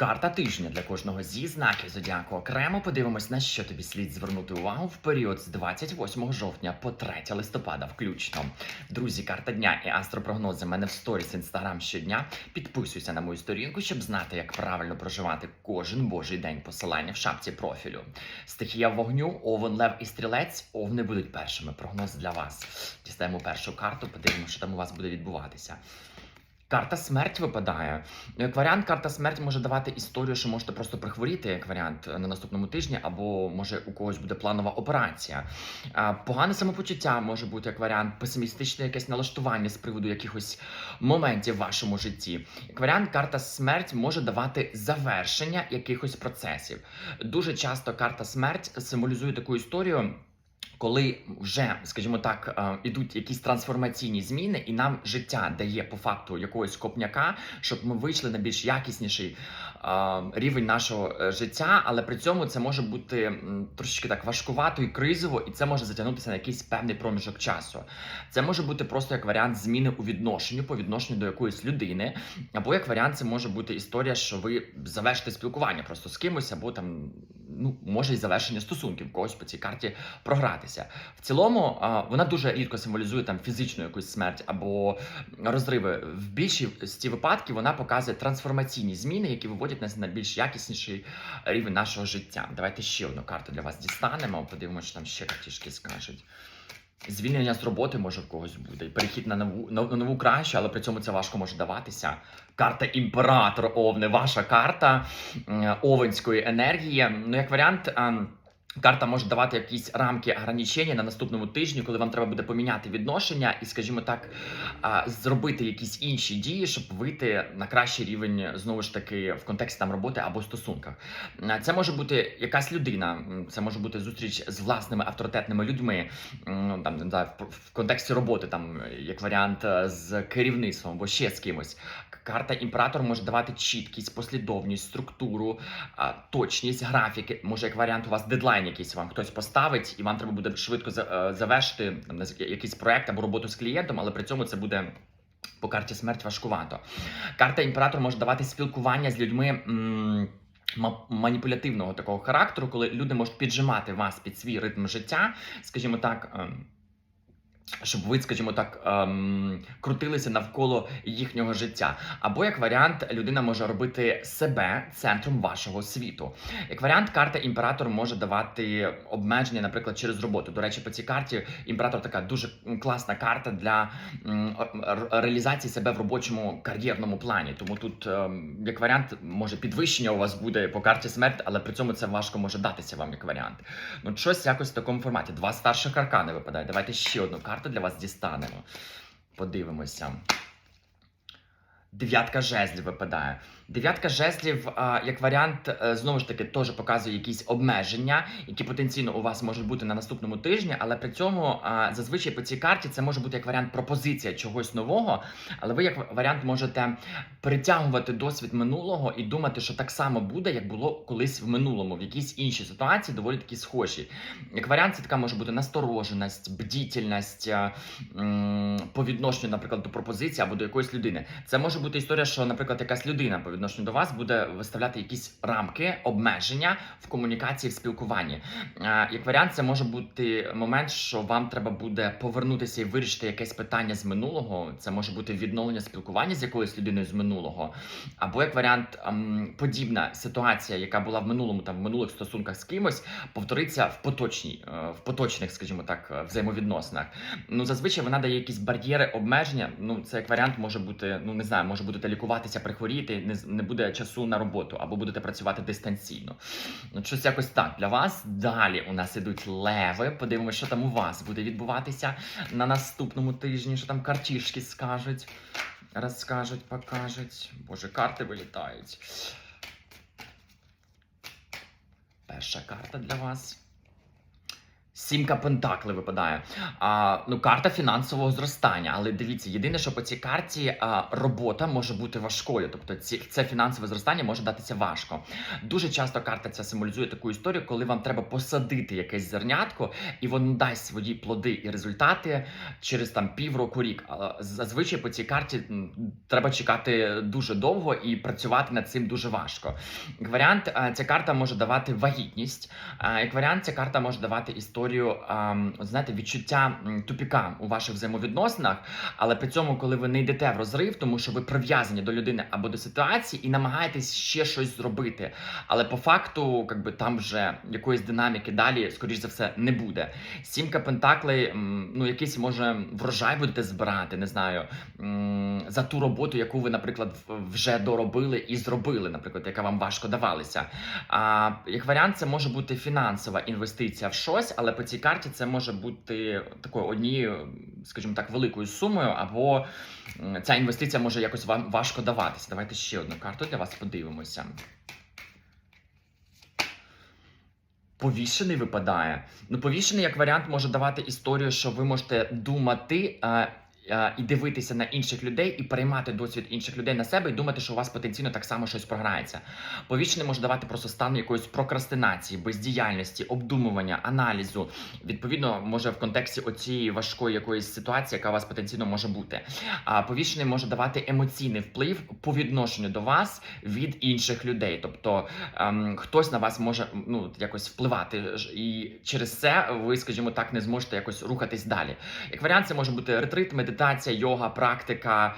Карта тижня для кожного зі знаків зодіаку окремо. Подивимось, на що тобі слід звернути увагу в період з 28 жовтня по 3 листопада, включно. Друзі, карта дня і астропрогнози в мене в сторіс інстаграм щодня. Підписуйся на мою сторінку, щоб знати, як правильно проживати кожен божий день. Посилання в шапці профілю. Стихія вогню, овен, лев і стрілець. Овни будуть першими. Прогноз для вас. Дістаємо першу карту, подивимося, що там у вас буде відбуватися. Карта смерть випадає. Як варіант, карта смерть може давати історію, що можете просто прихворіти, як варіант на наступному тижні, або може у когось буде планова операція. Погане самопочуття може бути як варіант, песимістичне якесь налаштування з приводу якихось моментів в вашому житті. Як варіант, карта смерть може давати завершення якихось процесів. Дуже часто карта смерть символізує таку історію. Коли вже, скажімо так, е, ідуть якісь трансформаційні зміни, і нам життя дає по факту якогось копняка, щоб ми вийшли на більш якісніший е, рівень нашого е, життя, але при цьому це може бути трошечки так важкувато і кризово, і це може затягнутися на якийсь певний проміжок часу. Це може бути просто як варіант зміни у відношенню по відношенню до якоїсь людини, або як варіант, це може бути історія, що ви завершите спілкування просто з кимось, або там ну може і завершення стосунків когось по цій карті програтися. В цілому вона дуже рідко символізує там фізичну якусь смерть або розриви. В більшості випадків вона показує трансформаційні зміни, які виводять нас на більш якісніший рівень нашого життя. Давайте ще одну карту для вас дістанемо. Подивимося, що там ще картішки скажуть. Звільнення з роботи може в когось буде. Перехід на нову на, нову кращу, але при цьому це важко може даватися. Карта імператор овне, ваша карта овенської енергії. Ну, як варіант. Карта може давати якісь рамки ограничення на наступному тижні, коли вам треба буде поміняти відношення і, скажімо так, зробити якісь інші дії, щоб вийти на кращий рівень знову ж таки в контексті там роботи або стосунках. Це може бути якась людина, це може бути зустріч з власними авторитетними людьми, ну, там не знаю, в- в контексті роботи, там як варіант е, з керівництвом або ще з кимось. Карта імператор може давати чіткість, послідовність, структуру, точність, графіки. Може, як варіант, у вас дедлайн якийсь вам хтось поставить, і вам треба буде швидко е, завершити якийсь проект або роботу з клієнтом, але при цьому це буде. По карті смерть важкувато. Карта імператор може давати спілкування з людьми. Маніпулятивного такого характеру, коли люди можуть піджимати вас під свій ритм життя, скажімо так, ем, щоб ви, скажімо так, ем, крутилися навколо їхнього життя. Або як варіант, людина може робити себе центром вашого світу. Як варіант, карта імператор може давати обмеження, наприклад, через роботу. До речі, по цій карті імператор така дуже класна карта для реалізації себе в робочому кар'єрному плані. Тому тут, ем, як варіант, може підвищення у вас буде по карті смерть, але при цьому це важко може датися вам як варіант. Ну, щось якось в такому форматі. Два старших аркани випадають. Давайте ще одну карту для вас дістанемо. Подивимося. Дев'ятка жезлів випадає. Дев'ятка жезлів, як варіант, е, знову ж таки, теж показує якісь обмеження, які потенційно у вас можуть бути на наступному тижні, але при цьому зазвичай по цій карті це може бути як варіант пропозиція чогось нового, але ви як варіант можете притягувати досвід минулого і думати, що так само буде, як було колись в минулому, в якійсь іншій ситуації, доволі такі схожі. Як варіант, це така може бути настороженість, бдітельність е, по відношенню, наприклад, до пропозиції або до якоїсь людини. Це може бути історія, що, наприклад, якась людина по відношенню до вас буде виставляти якісь рамки, обмеження в комунікації, в спілкуванні. Е, Як варіант, це може бути момент, що вам треба буде повернутися і вирішити якесь питання з минулого. Це може бути відновлення спілкування з якоюсь людиною з минулого, або як варіант, ем, подібна ситуація, яка була в минулому, там в минулих стосунках з кимось, повториться в поточній, е, в поточних, скажімо так, е, взаємовідносинах. Ну зазвичай вона дає якісь бар'єри, обмеження. Ну це як варіант може бути, ну не знаю, може будете лікуватися, прихворіти, не, не буде часу на роботу, або будете працювати дистанційно. Щось якось так для вас. Далі у нас ідуть леви. Подивимося, що там у вас буде відбуватися на наступному тижні, що там картішки скажуть. Розкажуть, покажуть. Боже, карти вилітають. Перша карта для вас. Сімка Пентакли випадає. А, ну, карта фінансового зростання. Але дивіться, єдине, що по цій карті а, робота може бути важкою. Тобто ці, це фінансове зростання може датися важко. Дуже часто карта ця символізує таку історію, коли вам треба посадити якесь зернятко, і воно дасть свої плоди і результати через там півроку рік. Але зазвичай по цій карті треба чекати дуже довго і працювати над цим дуже важко. Як варіант, а, ця карта може давати вагітність. А, Як варіант, ця карта може давати історію, ам, от знаєте, відчуття тупіка у ваших взаємовідносинах, але при цьому, коли ви не йдете в розрив, тому що ви прив'язані до людини або до ситуації і намагаєтесь ще щось зробити. Але по факту, якби там вже якоїсь динаміки далі, скоріш за все, не буде. Сімка Пентаклей, ну якийсь може врожай будете збирати, не знаю, за ту роботу, яку ви, наприклад, вже доробили і зробили, наприклад, яка вам важко давалася. А як варіант, це може бути фінансова інвестиція в щось, але по цій карті це може бути такою однією, скажімо так, великою сумою, або ця інвестиція може якось вам важко даватися. Давайте ще одну карту для вас подивимося. Повішений випадає. Ну, повішений як варіант може давати історію, що ви можете думати. Е, І дивитися на інших людей і переймати досвід інших людей на себе і думати, що у вас потенційно так само щось програється. Повічний може давати просто стан якоїсь прокрастинації, бездіяльності, обдумування, аналізу. Відповідно, може в контексті оцієї важкої якоїсь ситуації, яка у вас потенційно може бути. А повішений може давати емоційний вплив по відношенню до вас від інших людей. Тобто ем, хтось на вас може ну якось впливати, і через це ви, скажімо так, не зможете якось рухатись далі. Як варіант, це може бути ретрит, медитація, йога, практика,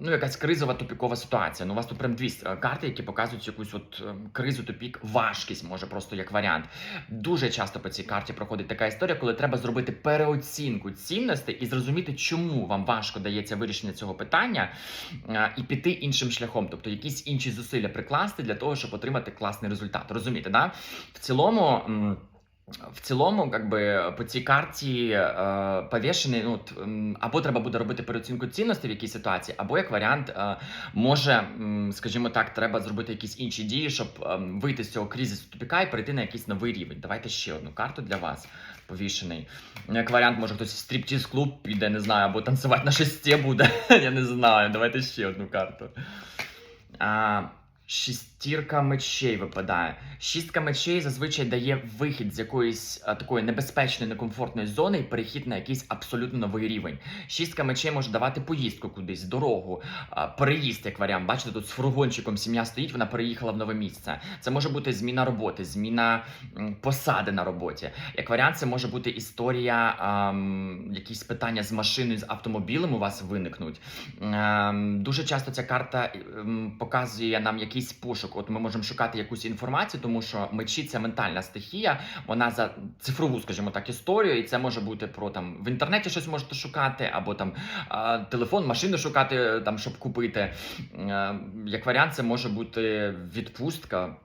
ну якась кризова тупікова ситуація. Ну, у вас тут прям дві е, карти, які показують якусь от е, кризу, тупік, важкість, може просто як варіант. Дуже часто по цій карті проходить така історія, коли треба зробити переоцінку цінностей і зрозуміти, чому вам важко дається вирішення цього питання, і піти іншим шляхом, тобто якісь інші зусилля прикласти для того, щоб отримати класний результат. Розумієте, да? В цілому. В цілому, как би, по цій карті е, повішений, ну, або треба буде робити переоцінку цінностей в якійсь ситуації, або як варіант, е, може, скажімо так, треба зробити якісь інші дії, щоб ем, вийти з цього кризису тупіка і перейти на якийсь новий рівень. Давайте ще одну карту для вас повішений. Як варіант, може хтось в стриптіз клуб піде, не знаю, або танцювати на шесті буде. Я не знаю. Давайте ще одну карту. Шістірка мечей випадає. Шістка мечей зазвичай дає вихід з якоїсь а, такої небезпечної, некомфортної зони і перехід на якийсь абсолютно новий рівень. Шістка мечей може давати поїздку кудись, дорогу, а, переїзд як варіант. Бачите, тут з фургончиком сім'я стоїть, вона переїхала в нове місце. Це може бути зміна роботи, зміна м, посади на роботі. Як варіант, це може бути історія, ам, якісь питання з машиною, з автомобілем у вас виникнуть. Ем, дуже часто ця карта ем, показує нам якийсь пошук. От ми можемо шукати якусь інформацію, тому що мечі це ментальна стихія. Вона за цифрову, скажімо так, історію, і це може бути про там в інтернеті щось можете шукати, або там телефон, машину шукати, там щоб купити. Ем, як варіант, це може бути відпустка.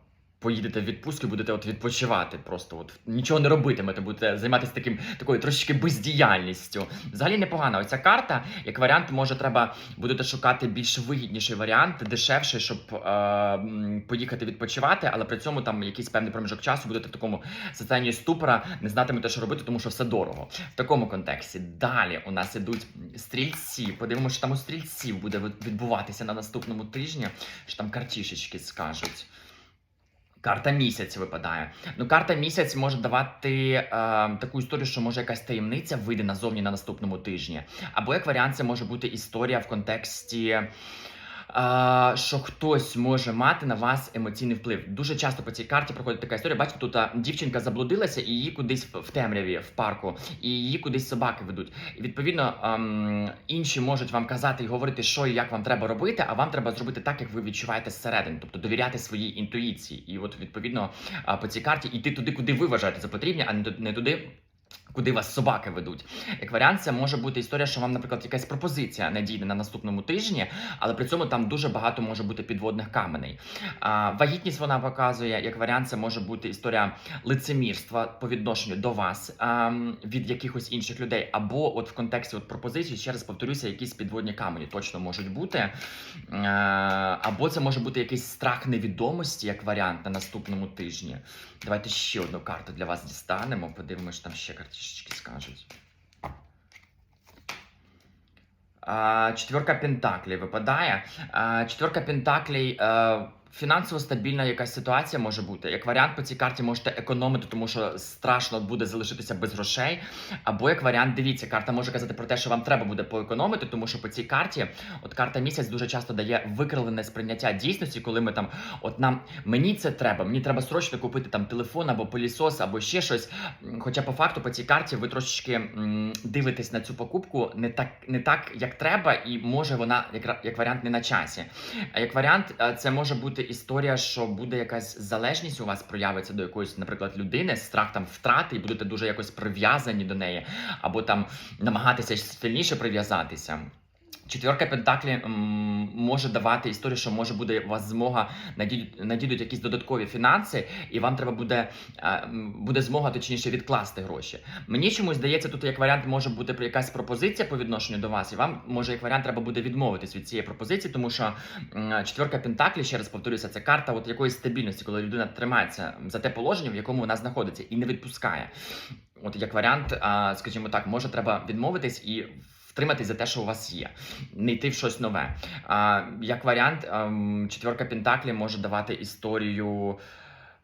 Поїдете в відпустку, будете от відпочивати, просто от нічого не робитимете, будете займатися таким такою трошечки бездіяльністю. Взагалі непогана. Оця карта, як варіант, може, треба будете шукати більш вигідніший варіант, дешевший, щоб е, поїхати відпочивати, але при цьому там якийсь певний проміжок часу будете в такому состоянні ступора, не знатимете, що робити, тому що все дорого. В такому контексті. Далі у нас ідуть стрільці. Подивимося, що там у стрільців буде від- відбуватися на наступному тижні, що там картішечки скажуть. Карта місяць випадає. Ну, карта місяць може давати е, таку історію, що може якась таємниця вийде назовні на наступному тижні. Або як варіант, це може бути історія в контексті. Що хтось може мати на вас емоційний вплив. Дуже часто по цій карті проходить така історія. Бачите, тут дівчинка заблудилася і її кудись в в темряві в парку, і її кудись собаки ведуть. І відповідно ем, інші можуть вам казати і говорити, що і як вам треба робити, а вам треба зробити так, як ви відчуваєте зсередини, тобто довіряти своїй інтуїції. І от відповідно по цій карті йти туди, куди ви вважаєте за потрібне, а не туди. Куди вас собаки ведуть? Як варіант, це може бути історія, що вам, наприклад, якась пропозиція надійде на наступному тижні, але при цьому там дуже багато може бути підводних каменей. А, вагітність вона показує, як варіант, це може бути історія лицемірства по відношенню до вас а, від якихось інших людей, або от в контексті от пропозиції, ще раз повторюся, якісь підводні камені точно можуть бути. А, або це може бути якийсь страх невідомості, як варіант на наступному тижні. Давайте ще одну карту для вас дістанемо. Подивимось, там ще картішечки скажуть. Четверка Пентаклей випадає. Четверка Пентаклей. Фінансово стабільна якась ситуація може бути. Як варіант, по цій карті можете економити, тому що страшно буде залишитися без грошей. Або як варіант, дивіться, карта може казати про те, що вам треба буде поекономити, тому що по цій карті, от карта місяць дуже часто дає викривлене сприйняття дійсності, коли ми там, от нам мені це треба, мені треба срочно купити там телефон або пилісос, або ще щось. Хоча по факту по цій карті ви трошечки м, дивитесь на цю покупку не так, не так, як треба, і може вона як, як варіант не на часі. А як варіант, е, це може бути історія, що буде якась залежність у вас проявиться до якоїсь, наприклад, людини, страх там втрати, і будете дуже якось прив'язані до неї, або там намагатися сильніше прив'язатися. Четверка Пентаклі може давати історію, що може буде у вас змога надійдуть, якісь додаткові фінанси, і вам треба буде, е, буде змога точніше відкласти гроші. Мені чомусь здається, тут як варіант може бути якась пропозиція по відношенню до вас, і вам може як варіант треба буде відмовитись від цієї пропозиції, тому що четверка Пентаклі, ще раз повторюся, це карта от якоїсь стабільності, коли людина тримається за те положення, в якому вона знаходиться, і не відпускає. От як варіант, скажімо так, може треба відмовитись і. Втриматись за те, що у вас є, не йти в щось нове. А, як варіант, ем, четверка Пентаклі може давати історію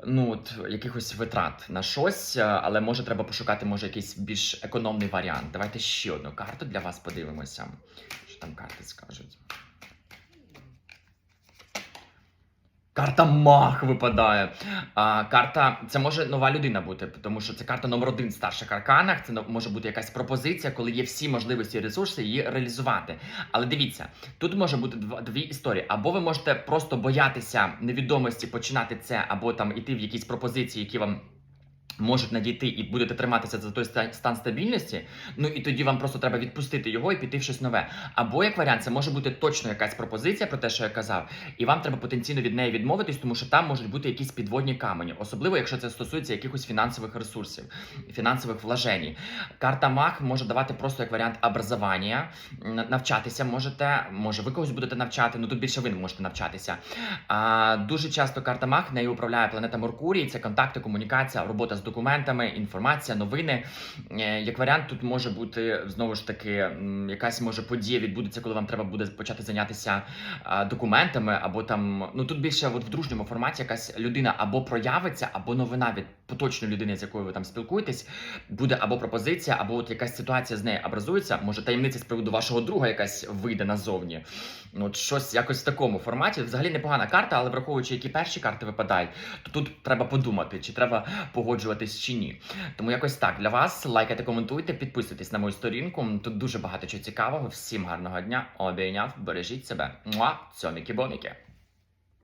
ну, от, якихось витрат на щось, е, але може треба пошукати може якийсь більш економний варіант. Давайте ще одну карту для вас подивимося. Що там карти скажуть? Карта Мах випадає. А, карта це може нова людина бути, тому що це карта номер один в старших арканах. Це може бути якась пропозиція, коли є всі можливості і ресурси її реалізувати. Але дивіться, тут може бути дві історії. Або ви можете просто боятися невідомості починати це, або там іти в якісь пропозиції, які вам. Можуть надійти і будете триматися за той стан стабільності, ну і тоді вам просто треба відпустити його і піти в щось нове. Або як варіант, це може бути точно якась пропозиція про те, що я казав, і вам треба потенційно від неї відмовитись, тому що там можуть бути якісь підводні камені, особливо якщо це стосується якихось фінансових ресурсів, фінансових вложень. Карта Мах може давати просто як варіант образування, навчатися можете, може ви когось будете навчати, ну тут більше ви можете навчатися. А, дуже часто карта Мах нею управляє планета Меркурій. Це контакти, комунікація, робота з документами, інформація, новини. Е, Як варіант, тут може бути знову ж таки якась може подія відбудеться, коли вам треба буде почати зайнятися документами, або там ну тут більше от в дружньому форматі якась людина або проявиться, або новина від поточної людини, з якою ви там спілкуєтесь, буде або пропозиція, або от якась ситуація з нею образується. Може таємниця з приводу вашого друга якась вийде назовні. Ну, от щось якось в такому форматі. Взагалі непогана карта, але враховуючи, які перші карти випадають, то тут треба подумати, чи треба погоджуватись чи ні. Тому якось так для вас. Лайкайте, коментуйте, підписуйтесь на мою сторінку. Тут дуже багато чого цікавого. Всім гарного дня. Обійняв, бережіть себе. Муа, цьоміки-боміки.